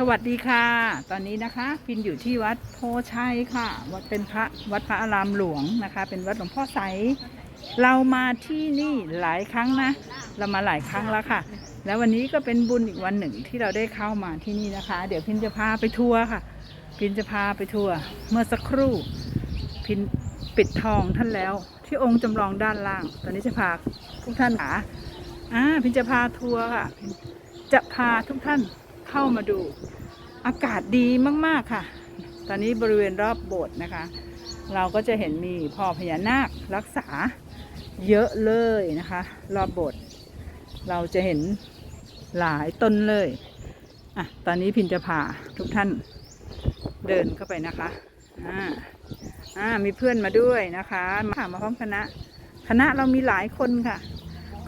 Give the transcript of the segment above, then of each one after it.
สวัสดีค่ะ ตอนนี้นะคะ พินอยู่ที่วัดโพชัยค่ะ วัดเป็นพระวัดพระอารามหลวงนะคะ เป็นวัดหลวงพ่อใส เรามาที่นี่หลายครั้งนะ เรามาหลายครั้งแล้วค่ะ แล้ววันนี้ก็เป็นบุญอีกวันหนึ่งที่เราได้เข้ามาที่นี่นะคะ เดี๋ยวพินจะพาไปทัวร์ค่ะ พินจะพาไปทัวร์เมื่อสักครู่ พินปิดทองท่านแล้ว ที่องค์จำลองด้านล่าง ตอนนี้จะพาทุกท่านหาอ่าพินจะพาทัวร์ค่ะ จะพาทุกท่าน เข้ามาดู อากาศดีมาก ๆ ค่ะ ตอนนี้บริเวณรอบโบสถ์นะคะ เราก็จะเห็นมีพ่อพญานาครักษาเยอะเลยนะคะ รอบโบสถ์เราจะเห็นหลายต้นเลยอะตอนนี้พินจะพาทุกท่านเดินเข้าไปนะคะอ่าอ่ามีเพื่อนมาด้วยนะคะมามาพร้อมคณะคณะเรามีหลายคนค่ะ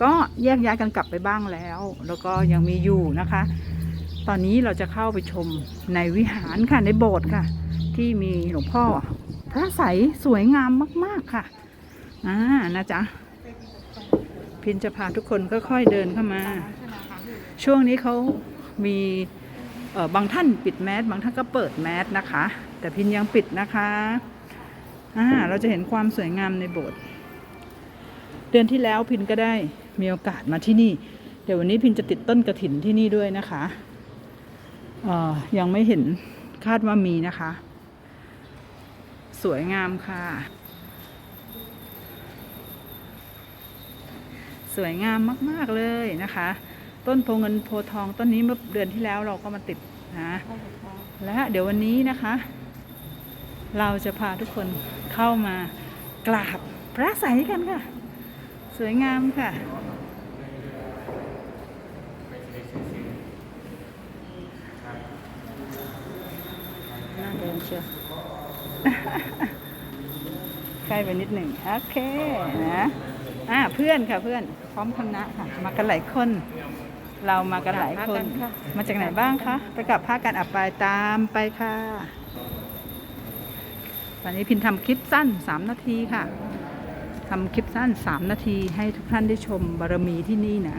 ก็แยกย้ายกันกลับไปบ้างแล้ว แล้วก็ยังมีอยู่นะคะ ตอนนี้เราจะเข้าไปชมในวิหารค่ะในโบสถ์ค่ะ ที่มีหลวงพ่อ พระใสสวยงามมาก ๆค่ะอ่านะจ๊ะพินจะพาทุกคนค่อยๆเดินเข้ามา ช่วงนี้เขามีบางท่านปิดแมสบางท่านก็เปิดแมสนะคะ แต่พินยังปิดนะคะอ่าเราจะเห็นความสวยงามในโบสถ์เดือนที่แล้วพินก็ได้มีโอกาสมาที่นี่ เดี๋ยววันนี้พินจะติดต้นกระถินที่นี่ด้วยนะคะ ยังไม่เห็นคาดว่ามีนะคะ สวยงามค่ะ สวยงามมาก ๆ เลยนะคะ ต้นโพเงินโพทองต้นนี้เมื่อเดือนที่แล้วเราก็มาติดนะและเดี๋ยววันนี้นะคะ เราจะพาทุกคนเข้ามากราบพระใสกันค่ะ สวยงามค่ะ น่าเดินเชียวใกล้ไปนิดหนึ่งโอเคนะอ่าเพื่อนค่ะเพื่อนพร้อมคณะค่ะ มากันหลายคน เรามากันหลายคน มาจากไหนบ้างคะไปกับพากันอับไปตามไปค่ะตอนนี้พินทำคลิปสั้น 3 นาทีค่ะทำคลิปสั้น 3 นาทีให้ทุกท่านได้ชมบารมีที่นี่นะ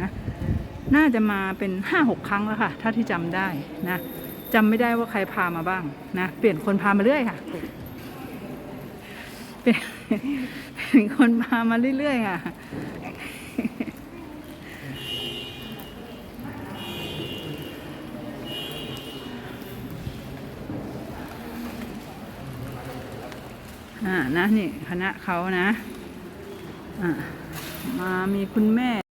น่าจะมาเป็น 5-6 ครั้งแล้วค่ะ ถ้าที่จำได้นะ จำไม่ได้ว่าใครพามาบ้างนะ เปลี่ยนคนพามาเรื่อยค่ะ เปลี่ยนเปลี่ยนคนพามาเรื่อยๆค่ะอ่านะนี่คณะเขานะ อ่ามามีคุณแม่